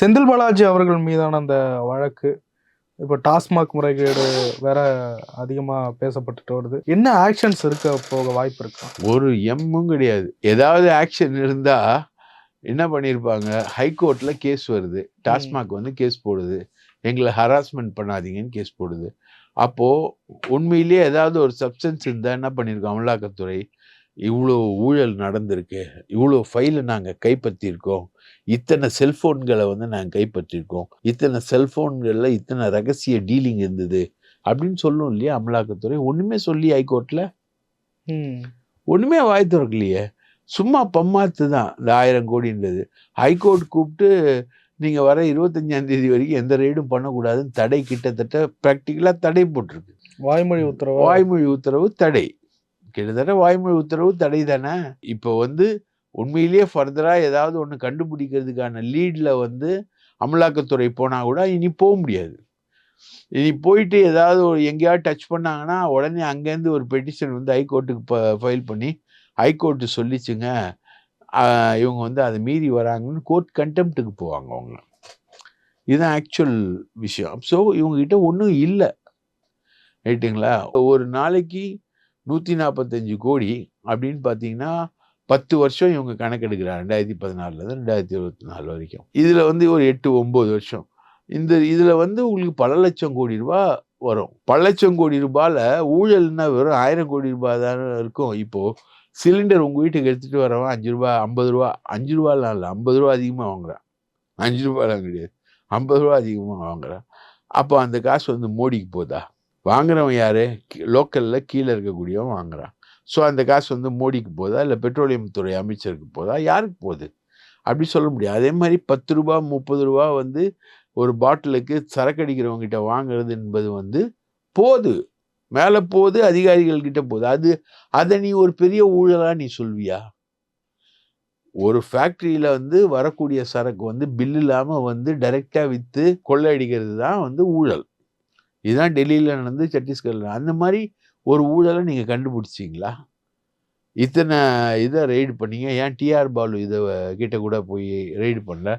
செந்தில் பாலாஜி அவர்கள் மீதான அந்த வழக்கு இப்போ டாஸ்மாக் முறைகேடு வேற அதிகமா பேசப்பட்டுட்டு வருது. என்ன ஆக்ஷன்ஸ் இருக்க போக வாய்ப்பு இருக்கா? ஒரு எம்மும் கிடையாது. ஏதாவது ஆக்ஷன் இருந்தா என்ன பண்ணியிருப்பாங்க ஹைகோர்ட்ல கேஸ் வருது. டாஸ்மாக் வந்து கேஸ் போடுது. எங்களை ஹராஸ்மெண்ட் பண்ணாதீங்கன்னு கேஸ் போடுது. அப்போது உண்மையிலேயே ஏதாவது ஒரு சப்ஸ்டன்ஸ் இருந்தால் என்ன பண்ணியிருக்கோம் அமலாக்கத்துறை இவ்வளோ ஊழல் நடந்திருக்கு இவ்வளோ ஃபைலை நாங்கள் கைப்பற்றியிருக்கோம். இத்தனை செல்ஃபோன்களை வந்து நாங்கள் கைப்பற்றியிருக்கோம். இத்தனை செல்ஃபோன்களில் இத்தனை ரகசிய டீலிங் இருந்தது அப்படின்னு சொல்லும் இல்லையா அமலாக்கத்துறை? ஒன்றுமே சொல்லி ஹைகோர்ட்டில் ம். ஒன்றுமே வாய் திறக்கலையே. சும்மா பம்மாத்து தான் இந்த ஆயிரம் கோடின்றது. ஹைகோர்ட் கூப்பிட்டு நீங்கள் வர இருபத்தஞ்சாம் தேதி வரைக்கும் எந்த ரெய்டும் பண்ணக்கூடாதுன்னு தடை கிட்டத்தட்ட ப்ராக்டிக்கலாக தடை போட்டிருக்கு. வாய்மொழி உத்தரவு? வாய்மொழி உத்தரவு தடை. கிட்டத்தட்ட வாய்மொழி உத்தரவு தடை தானே? இப்போ வந்து உண்மையிலேயே ஃபர்தராக ஏதாவது ஒன்று கண்டுபிடிக்கிறதுக்கான லீடில் வந்து அமலாக்கத்துறை போனால் கூட இனி போக முடியாது. இனி போயிட்டு ஏதாவது ஒரு எங்கேயாவது டச் பண்ணாங்கன்னா உடனே அங்கேருந்து ஒரு பெட்டிஷன் வந்து ஹைகோர்ட்டுக்கு ஃபைல் பண்ணி ஹைகோர்ட்டு சொல்லிச்சுங்க. இவங்க வந்து அதை மீறி வராங்கன்னு கோர்ட் கண்டெம்ட்டுக்கு போவாங்க அவங்க. இதுதான் ஆக்சுவல் விஷயம். ஸோ இவங்ககிட்ட ஒன்றும் இல்லை. ரைட்டுங்களா ஒரு நாளைக்கு நூற்றி நாற்பத்தஞ்சு கோடி அப்படின்னு பார்த்தீங்கன்னா பத்து வருஷம் இவங்க கணக்கெடுக்கிறாங்க. ரெண்டாயிரத்தி பதினாறுலேருந்து ரெண்டாயிரத்தி இருபத்தி நாலு வரைக்கும். இதில் வந்து ஒரு எட்டு ஒம்பது வருஷம். இந்த இதில் வந்து உங்களுக்கு பல லட்சம் கோடி ரூபா வரும். பல லட்சம் கோடி ரூபாயில் ஊழல்னா வெறும் ஆயிரம் கோடி ரூபாய் தானே இருக்கும். இப்போது சிலிண்டர் உங்கள் வீட்டுக்கு எடுத்துகிட்டு வரவன் அஞ்சு ரூபா ஐம்பது ரூபா அஞ்சு ரூபாலாம் இல்லை ஐம்பது ரூபா அதிகமாக வாங்குறான். அஞ்சு ரூபாலாம் கிடையாது. ஐம்பது ரூபா அதிகமாக வாங்குறான். அப்போ அந்த காசு வந்து மோடிக்கு போதா? வாங்குறவன் யார்? லோக்கலில் கீழே இருக்கக்கூடியவன் வாங்குறான். ஸோ அந்த காசு வந்து மோடிக்கு போதா இல்லை பெட்ரோலியம் துறை அமைச்சருக்கு போதா? யாருக்கு போகுது? அப்படி சொல்ல முடியாது. அதே மாதிரி பத்து ரூபா முப்பது ரூபா வந்து ஒரு பாட்டிலுக்கு சரக்கு அடிக்கிறவங்க வாங்குறது என்பது வந்து போது. மேலே போகுது அதிகாரிகள்கிட்ட போகுது அது அதை நீ ஒரு பெரிய ஊழலாக நீ சொல்வியா? ஒரு ஃபேக்ட்ரியில் வந்து வரக்கூடிய சரக்கு வந்து பில் இல்லாமல் வந்து டேரெக்டாக விற்று கொள்ளை கொள்ளையடிக்கிறது தான் வந்து ஊழல். இதுதான் டெல்லியில் நடந்து சத்தீஸ்கரில். அந்த மாதிரி ஒரு ஊழலை நீங்கள் கண்டுபிடிச்சிங்களா இத்தனை இதை ரெய்டு பண்ணீங்க. ஏன் டிஆர் பாலு இதை கிட்ட கூட போய் ரெய்டு பண்ணல?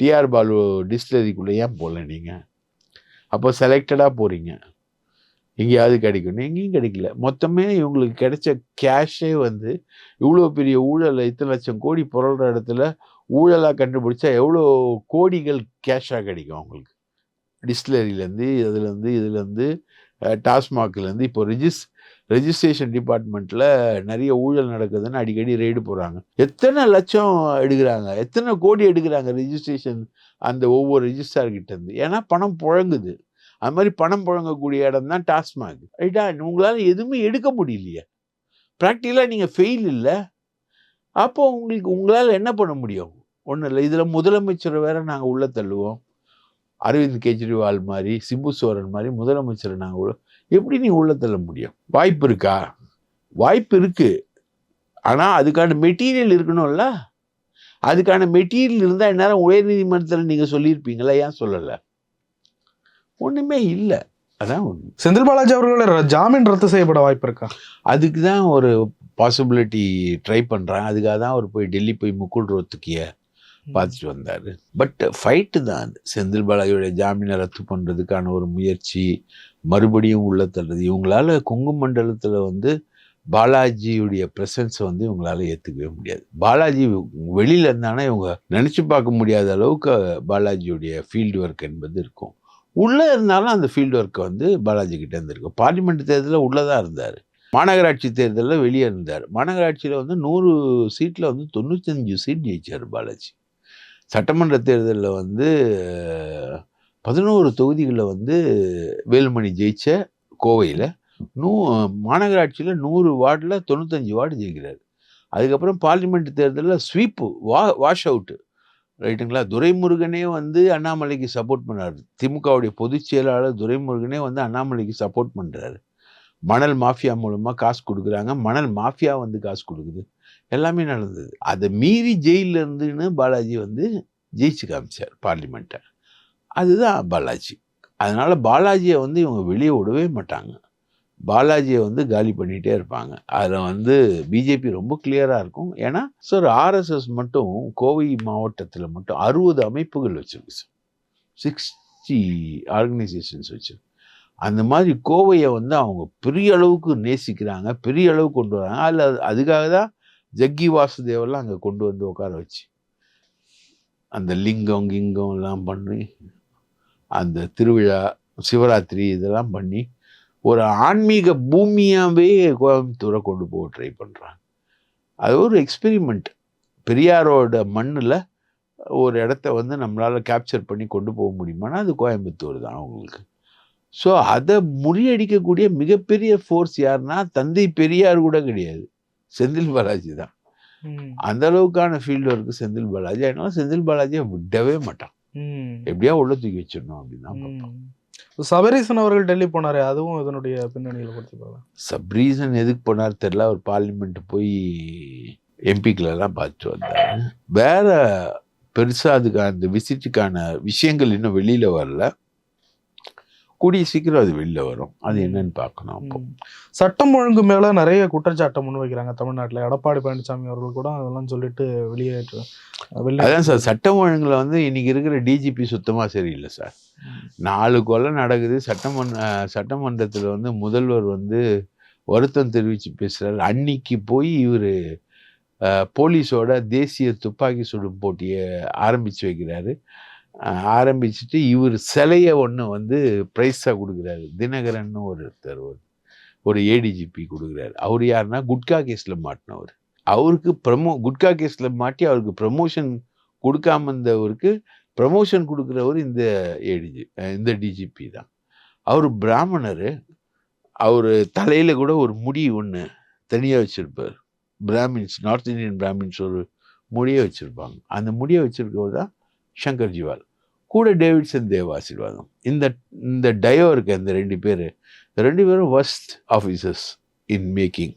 டிஆர் பாலு டிஸ்டிலரிக்குள்ளே ஏன் போகல நீங்கள் அப்போ செலக்டடாக போகிறீங்க எங்கேயாவது கிடைக்கணும். எங்கேயும் கிடைக்கல. மொத்தமே இவங்களுக்கு கிடைச்ச கேஷே வந்து இவ்வளோ பெரிய ஊழல் இத்தனை லட்சம் கோடி புரள்ற இடத்துல ஊழலாக கண்டுபிடிச்சா எவ்வளோ கோடிகள் கேஷாக கிடைக்கும் அவங்களுக்கு? டிஸ்டிலரியிலேருந்து இதுலேருந்து இதுலேருந்து டாஸ்மாக்லேருந்து இப்போ ரிஜிஸ் ரெஜிஸ்ட்ரேஷன் டிபார்ட்மெண்ட்டில் நிறைய ஊழல் நடக்குதுன்னு அடிக்கடி ரெய்டு போகிறாங்க எத்தனை லட்சம் எடுக்கிறாங்க? எத்தனை கோடி எடுக்கிறாங்க ரெஜிஸ்ட்ரேஷன் அந்த ஒவ்வொரு ரெஜிஸ்டார்கிட்டேருந்து? ஏன்னா பணம் புழங்குது. அது மாதிரி பணம் புழங்கக்கூடிய இடம் தான் டாஸ்மாக். ரைட்டா? உங்களால் எதுவுமே எடுக்க முடியலையே. ப்ராக்டிக்கலாக நீங்கள் ஃபெயில் இல்லை. அப்போது உங்களுக்கு உங்களால் என்ன பண்ண முடியும்? ஒன்றும் இல்லை. இதில் முதலமைச்சரை வேற நாங்கள் உள்ளே தள்ளுவோம். அரவிந்த் கெஜ்ரிவால் மாதிரி சிபு சோரன் மாதிரி முதலமைச்சரை நாங்கள் எப்படி நீ உள்ள தள்ள முடியும்? வாய்ப்பு இருக்கா? வாய்ப்பு இருக்கு. ஆனால் அதுக்கான மெட்டீரியல் இருக்கணும்ல. அதுக்கான மெட்டீரியல் இருந்தால் இந்நேரம் உயர்நீதிமன்றத்தில் நீங்கள் சொல்லியிருப்பீங்களா? ஏன் சொல்லலை? ஒன்றுமே இல்லை. அதான் உண்மை. செந்தில் பாலாஜி அவர்கள் ஜாமீன் ரத்து செய்யப்பட வாய்ப்பு இருக்கா? அதுக்கு தான் ஒரு பாசிபிலிட்டி ட்ரை பண்ணுறான் அதுக்காக தான் அவர் போய் டெல்லி போய் முகுல் ரோத்துக்கிய பார்த்துட்டு வந்தார். பட் ஃபைட்டு தான். செந்தில் பாலாஜியோடைய ஜாமீனை ரத்து பண்ணுறதுக்கான ஒரு முயற்சி மறுபடியும் உள்ள தள்ளுறது இவங்களால கொங்கு மண்டலத்தில் வந்து பாலாஜியுடைய ப்ரெசன்ஸை வந்து இவங்களால ஏற்றுக்கவே முடியாது. பாலாஜி வெளியில் இருந்தானா இவங்க நினச்சி பார்க்க முடியாத அளவுக்கு பாலாஜியுடைய ஃபீல்டு ஒர்க் என்பது இருக்கும். உள்ளே இருந்தாலும் அந்த ஃபீல்டு ஒர்க்கை வந்து பாலாஜி கிட்ட இருந்திருக்கும். பார்லிமெண்ட் தேர்தலில் உள்ளே தான் இருந்தார். மாநகராட்சி தேர்தலில் வெளியே இருந்தார். மாநகராட்சியில் வந்து நூறு சீட்டில் வந்து தொண்ணூத்தஞ்சு சீட் ஜெயிச்சார் பாலாஜி. சட்டமன்ற தேர்தலில் வந்து பதினோரு தொகுதிகளில் வந்து வேலுமணி ஜெயிச்ச கோவையில் நூ மாநகராட்சியில் நூறு வார்டில் தொண்ணூத்தஞ்சு வார்டு ஜெயிக்கிறார். அதுக்கப்புறம் பார்லிமெண்ட் தேர்தலில் ஸ்வீப்பு வா வாஷ் அவுட்டு. ரைட்டுங்களா? துரைமுருகனே வந்து அண்ணாமலைக்கு சப்போர்ட் பண்ணார். திமுகவுடைய பொதுச் செயலாளர் துரைமுருகனே வந்து அண்ணாமலைக்கு சப்போர்ட் பண்ணுறாரு மணல் மாஃபியா மூலமாக காசு கொடுக்குறாங்க. மணல் மாஃபியா வந்து காசு கொடுக்குது. எல்லாமே நடந்தது. அதை மீறி ஜெயிலில் இருந்துன்னு பாலாஜி வந்து ஜெயிச்சு காமிச்சார் பார்லிமெண்ட்டை. அதுதான் பாலாஜி. அதனால் பாலாஜியை வந்து இவங்க வெளியே விடவே மாட்டாங்க. பாலாஜியை வந்து காலி பண்ணிகிட்டே இருப்பாங்க. அதில் வந்து பிஜேபி ரொம்ப கிளியராக இருக்கும். ஏன்னா சார் ஆர்எஸ்எஸ் மட்டும் கோவை மாவட்டத்தில் மட்டும் அறுபது அமைப்புகள் வச்சுருக்கு சார். சிக்ஸ்டி ஆர்கனைசேஷன்ஸ் வச்சுருக்கு. அந்த மாதிரி கோவையை வந்து அவங்க பெரிய அளவுக்கு நேசிக்கிறாங்க பெரிய அளவுக்கு கொண்டு வராங்க. அதில் அதுக்காக தான் ஜக்கி வாசுதேவெல்லாம் அங்கே கொண்டு வந்து உட்கார வச்சு. அந்த லிங்கம் கிங்கம் எல்லாம் பண்ணி அந்த திருவிழா சிவராத்திரி இதெல்லாம் பண்ணி ஒரு ஆன்மீக பூமியாகவே கோயம்புத்தூரை கொண்டு போக ட்ரை பண்ணுறாங்க அது ஒரு எக்ஸ்பெரிமெண்ட் பெரியாரோட மண்ணில் ஒரு இடத்த வந்து நம்மளால் கேப்சர் பண்ணி கொண்டு போக முடியுமானா அது கோயம்புத்தூர் தான் அவங்களுக்கு. ஸோ அதை முறியடிக்கக்கூடிய மிகப்பெரிய ஃபோர்ஸ் யாருன்னா தந்தை பெரியார் கூட கிடையாது. செந்தில் பாலாஜி தான். அந்த அளவுக்கான ஃபீல்டு ஒர்க்கு செந்தில் பாலாஜி. அதனால செந்தில் பாலாஜியை விடவே மாட்டான். எப்படியா உள்ள தூக்கி வச்சிடணும் அப்படின்னு. சபரீசன் அவர்கள் டெல்லி போனாரே அதுவும் இதனுடைய பின்னணியில கொடுத்து போகலாம் சப்ரீசன் எதுக்கு போனார் தெரியல அவர் பார்லிமெண்ட் போய் எம்பிக்களெல்லாம் பார்த்துட்டு வந்தார். வேற பெருசா அதுக்கு அந்த விசிட்டுக்கான விஷயங்கள் இன்னும் வெளியில வரல. கூடிய சீக்கிரம் அது வெளியில வரும். அது என்னன்னு பார்க்கணும் அப்போ. சட்டம் ஒழுங்கு மேல நிறைய குற்றச்சாட்டை முன்வைக்கிறாங்க தமிழ்நாட்டுல. எடப்பாடி பழனிசாமி அவர்கள் கூட அதெல்லாம் சொல்லிட்டு வெளியேற்று வெளியே அதான் சார் சட்டம் ஒழுங்குல வந்து இன்னைக்கு இருக்கிற டிஜிபி சுத்தமா சரியில்லை சார். நாலு கொலை நடக்குது. சட்டமன்ற சட்டமன்றத்தில் வந்து முதல்வர் வந்து வருத்தம் தெரிவித்து பேசுகிறார் அன்னைக்கு போய் இவர் போலீஸோட தேசிய துப்பாக்கி சுடும் போட்டியை ஆரம்பித்து வைக்கிறாரு. ஆரம்பிச்சுட்டு இவர் சிலையை ஒன்று வந்து ப்ரைஸாக கொடுக்குறாரு. தினகரன்னு ஒருத்தர் ஒரு ஒரு ஏடிஜிபி கொடுக்குறாரு. அவர் யாருன்னா குட்கா கேஸில் மாட்டினவர். அவருக்கு ப்ரமோ குட்கா கேஸில் மாட்டி அவருக்கு ப்ரமோஷன் கொடுக்காம இருந்தவருக்கு ப்ரமோஷன் கொடுக்குறவர் இந்த ஏடிஜி இந்த டிஜிபி தான். அவர் பிராமணர். அவர் தலையில் கூட ஒரு முடி ஒன்று தனியாக வச்சுருப்பார். பிராமின்ஸ் நார்த் இந்தியன் பிராமின்ஸ் ஒரு முடியை வச்சுருப்பாங்க. அந்த முடியை வச்சுருக்கவர் தான் சங்கர் ஜிவால் கூட டேவிட்சன் தேவ ஆசீர்வாதம் இந்த இந்த டயோ இருக்க இந்த ரெண்டு பேர் ரெண்டு பேரும் வஸ்ட் ஆஃபீஸர்ஸ் இன் மேக்கிங்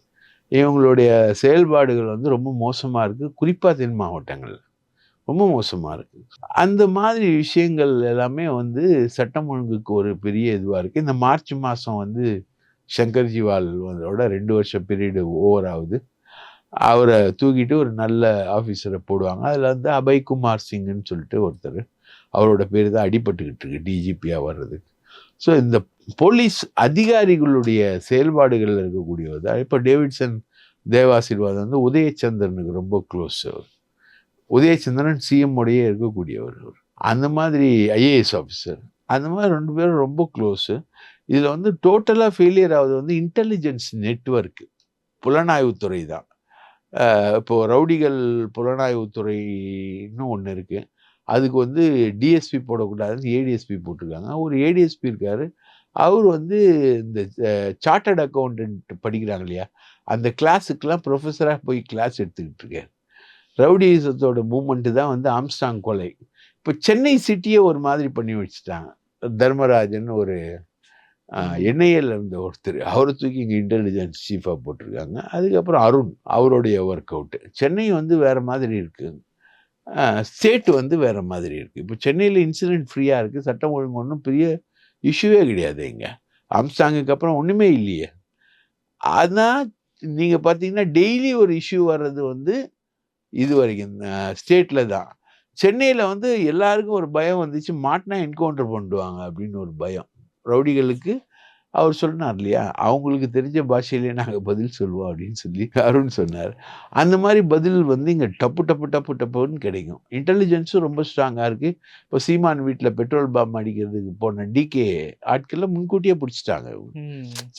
இவங்களுடைய செயல்பாடுகள் வந்து ரொம்ப மோசமாக இருக்குது குறிப்பாக தென் மாவட்டங்களில். ரொம்ப மோசமாக இருக்குது அந்த மாதிரி விஷயங்கள் எல்லாமே வந்து சட்டம் ஒழுங்குக்கு ஒரு பெரிய இதுவாக இருக்குது இந்த மார்ச் மாதம் வந்து சங்கர் ஜிவாலோட ரெண்டு வருஷம் பீரியடு ஓவர் ஆகுது. அவரை தூக்கிட்டு ஒரு நல்ல ஆஃபீஸரை போடுவாங்க. அதில் வந்து அபய் குமார் சிங்னு சொல்லிட்டு ஒருத்தர். அவரோட பேர் தான் அடிபட்டுக்கிட்டு இருக்கு டிஜிபியாக வர்றதுக்கு. ஸோ இந்த போலீஸ் அதிகாரிகளுடைய செயல்பாடுகளில் இருக்கக்கூடியவர் தான். இப்போ டேவிட்சன் தேவாசீர்வாதம் வந்து உதயச்சந்திரனுக்கு ரொம்ப க்ளோஸ் அவர். உதயச்சந்திரன் சிஎம் உடைய இருக்கக்கூடியவர் அவர். அந்த மாதிரி ஐஏஎஸ் ஆஃபீஸர் அந்த மாதிரி ரெண்டு பேரும் ரொம்ப க்ளோஸு இதில் வந்து டோட்டலாக ஃபெயிலியர் ஆகுது வந்து இன்டெலிஜென்ஸ் நெட்வொர்க்கு புலனாய்வுத்துறை தான். இப்போது ரவுடிகள் புலனாய்வுத்துறைன்னு ஒன்று இருக்குது அதுக்கு வந்து டிஎஸ்பி போடக்கூடாதுன்னு ஏடிஎஸ்பி போட்டிருக்காங்க. ஒரு ஏடிஎஸ்பி இருக்கார். அவர் வந்து இந்த சார்ட்டர்ட் அக்கௌண்டன்ட் படிக்கிறாங்க இல்லையா? அந்த கிளாஸுக்கெலாம் ப்ரொஃபஸராக போய் கிளாஸ் எடுத்துக்கிட்டு இருக்கார். ரவுடிசத்தோட மூமெண்ட்டு தான் வந்து ஆம்ஸ்டாங் கொலை. இப்போ சென்னை சிட்டியை ஒரு மாதிரி பண்ணி வச்சுட்டாங்க. தர்மராஜன் ஒரு என்ஐஏல இருந்த ஒருத்தர் அவரை தூக்கி இங்கே இன்டெலிஜென்ஸ் சீஃபாக போட்டிருக்காங்க. அதுக்கப்புறம் அருண் அவருடைய ஒர்க் அவுட்டு சென்னை வந்து வேறு மாதிரி இருக்குது ஸ்டேட் வந்து வேறு மாதிரி இருக்குது இப்போ சென்னையில் இன்சிடென்ட் ஃப்ரீயாக இருக்குது சட்டம் ஒழுங்கு ஒன்றும் பெரிய இஷ்யூவே கிடையாது இங்கே. ஆம்ஸ்டாங்குக்கு அப்புறம் ஒன்றுமே இல்லையே. அதான் நீங்கள் பார்த்தீங்கன்னா டெய்லி ஒரு இஷ்யூ வர்றது வந்து இது வரைக்கும் ஸ்டேட்டில் தான். சென்னையில் வந்து எல்லாருக்கும் ஒரு பயம் வந்துச்சு. மாட்டினா என்கவுண்டர் பண்ணுவாங்க அப்படின்னு ஒரு பயம். ரவுடிகளுக்கு அவர் சொன்னார் இல்லையா? அவங்களுக்கு தெரிஞ்ச பாஷையிலே நாங்கள் பதில் சொல்லுவோம் அப்படின்னு சொல்லி அருண் சொன்னார். அந்த மாதிரி பதில் வந்து இங்கே டப்பு டப்பு டப்பு டப்புன்னு கிடைக்கும். இன்டெலிஜென்ஸும் ரொம்ப ஸ்ட்ராங்காக இருக்குது இப்போ சீமான் வீட்டில் பெட்ரோல் பாம் அடிக்கிறதுக்கு போன டிகே ஆட்கள்லாம் முன்கூட்டியே பிடிச்சிட்டாங்க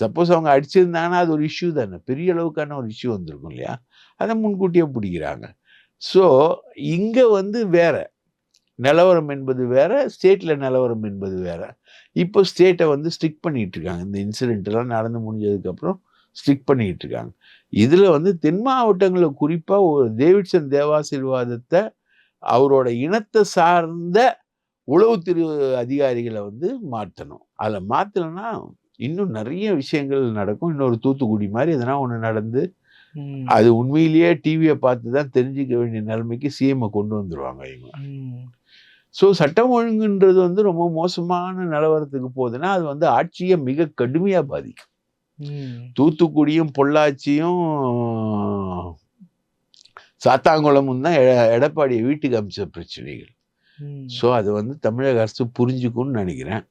சப்போஸ் அவங்க அடிச்சிருந்தாங்கன்னா அது ஒரு இஷ்யூ தானே. பெரிய அளவுக்கான ஒரு இஷ்யூ வந்திருக்கும் இல்லையா? அதை முன்கூட்டியே பிடிக்கிறாங்க. ஸோ இங்கே வந்து வேற. நிலவரம் என்பது வேற ஸ்டேட்டில் நிலவரம் என்பது வேற. இப்போ ஸ்டேட்டை வந்து ஸ்ட்ரிக் பண்ணிட்டு இருக்காங்க இந்த இன்சிடென்ட் எல்லாம் நடந்து முடிஞ்சதுக்கப்புறம் ஸ்ட்ரிக் பண்ணிட்டு இருக்காங்க இதில் வந்து தென் மாவட்டங்களில் குறிப்பாக ஒரு டேவிட்சன் தேவாசீர்வாதத்தை அவரோட இனத்தை சார்ந்த உளவுத்துறை அதிகாரிகளை வந்து மாற்றணும். அதில் மாற்றலைன்னா இன்னும் நிறைய விஷயங்கள் நடக்கும். இன்னொரு தூத்துக்குடி மாதிரி எதனா ஒன்று நடந்து அது உண்மையிலேயே டிவியை பார்த்து தான் தெரிஞ்சுக்க வேண்டிய நிலைமைக்கு சிஎம்ஐ கொண்டு வந்துருவாங்க இவங்க. ஸோ சட்டம் ஒழுங்குன்றது வந்து ரொம்ப மோசமான நிலவரத்துக்கு போகுதுன்னா அது வந்து ஆட்சியை மிக கடுமையாக பாதிக்கும். தூத்துக்குடியும் பொள்ளாச்சியும் சாத்தாங்குளமும் தான் எடப்பாடியை வீட்டுக்கு அமைச்ச பிரச்சனைகள். ஸோ அது வந்து தமிழக அரசு புரிஞ்சுக்கும்னு நினைக்கிறேன்.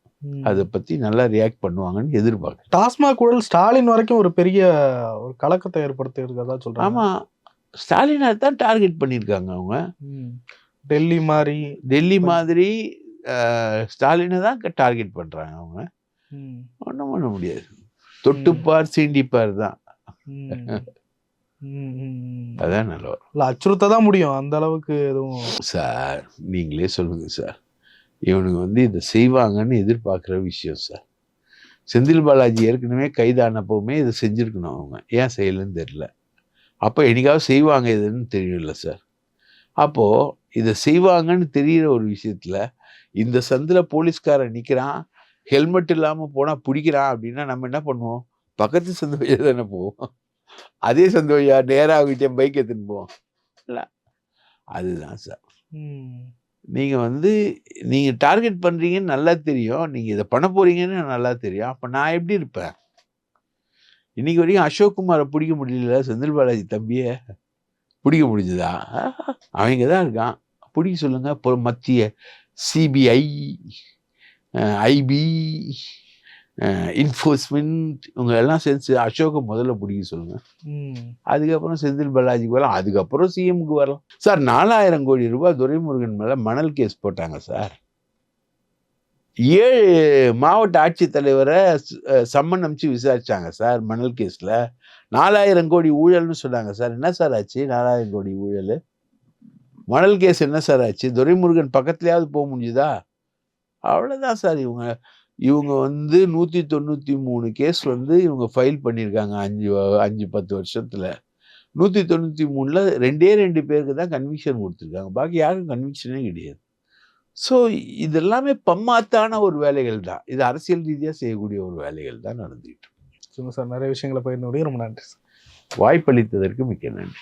அதை பத்தி நல்லா ரியாக்ட் பண்ணுவாங்கன்னு எதிர்பார்க்குறேன் டாஸ்மாக் ஊழல் ஸ்டாலின் வரைக்கும் ஒரு பெரிய ஒரு கலக்கத்தை ஏற்படுத்தி இருக்கதா சொல்றாங்க ஆமா ஸ்டாலினை தான் டார்கெட் பண்ணியிருக்காங்க அவங்க. டெல்லி மாதிரி டெல்லி மாதிரி ஸ்டாலினை தான் டார்கெட் பண்றாங்க அவங்க. ஒன்றும் பண்ண முடியாது. தொட்டுப்பார் சீண்டிப்பார் தான். அதான் நல்லா வரும் இல்ல அச்சுறுத்த தான் முடியும். அந்த அளவுக்கு எதுவும் சார் நீங்களே சொல்லுங்க சார். இவனுங்க வந்து இதை செய்வாங்கன்னு எதிர்பார்க்குற விஷயம் சார். செந்தில் பாலாஜி ஏற்கனவே கைதானப்பவுமே இதை செஞ்சுருக்கணும் அவங்க. ஏன் செய்யலைன்னு தெரியல. அப்போ என்னைக்காவது செய்வாங்க இதுன்னு தெரியல சார். அப்போது இதை செய்வாங்கன்னு தெரிகிற ஒரு விஷயத்தில் இந்த சந்தில் போலீஸ்காரன் நிற்கிறான் ஹெல்மெட் இல்லாமல் போனால் பிடிக்கிறான் அப்படின்னா நம்ம என்ன பண்ணுவோம்? பக்கத்து சந்து வழியா தானே போவோம். அதே சந்து வழியா நேராக அவங்ககிட்ட பைக் எடுத்துன்னு போவோம். இல்லை. அதுதான் சார் ம். நீங்க வந்து நீங்க டார்கெட் பண்றீங்கன்னு நல்லா தெரியும். நீங்க இதை பண்ண போறீங்கன்னு எனக்கு நல்லா தெரியும். அப்ப நான் எப்படி இருப்பேன்? இன்னைக்கு வரைக்கும் அசோக் குமாரை பிடிக்க முடியல செந்தில் பாலாஜி தம்பிய. பிடிக்க முடிஞ்சதா? அவங்க தான் இருக்கான். பிடிக்க சொல்லுங்க. இப்போ மத்திய சிபிஐ ஐபி இன்ஃபோர்ஸ்மெண்ட் இவங்க எல்லாம் சேர்ந்து அசோக்கை முதல்ல பிடிக்க சொல்லுங்க. ம். அதுக்கப்புறம் செந்தில் பாலாஜிக்கு வரலாம் அதுக்கப்புறம் சிஎம்க்கு வரலாம். சார் நாலாயிரம் கோடி ரூபாய் துரைமுருகன் மேல மணல் கேஸ் போட்டாங்க சார். ஏழு மாவட்ட ஆட்சித்தலைவரை சம்மன் அனுப்பிச்சு விசாரிச்சாங்க சார் மணல் கேஸில் நாலாயிரம் கோடி ஊழல்னு சொன்னாங்க சார். என்ன சார் ஆச்சு? நாலாயிரம் கோடி ஊழல். மணல் கேஸ் என்ன சார் ஆச்சு? துரைமுருகன் பக்கத்துலையாவது போக முடியுதா அவ்வளோதான் சார் இவங்க. இவங்க வந்து நூற்றி தொண்ணூற்றி மூணு கேஸ் வந்து இவங்க ஃபைல் பண்ணியிருக்காங்க அஞ்சு அஞ்சு பத்து வருஷத்தில். நூற்றி தொண்ணூற்றி மூணில் ரெண்டே ரெண்டு பேருக்கு தான் கன்விக்ஷன் கொடுத்துருக்காங்க. பாக்கி யாருக்கும் கன்விக்ஷனே கிடையாது. ஸோ இதெல்லாமே பம்மாத்தான ஒரு வேலைகள் தான். இது அரசியல் ரீதியா செய்யக்கூடிய ஒரு வேலைகள் தான் நடந்துகிட்டு இருக்கு. சார் நிறைய விஷயங்களை பகிர்ந்து முடியும் ரொம்ப நன்றி சார். வாய்ப்பளித்ததற்கு மிக்க நன்றி.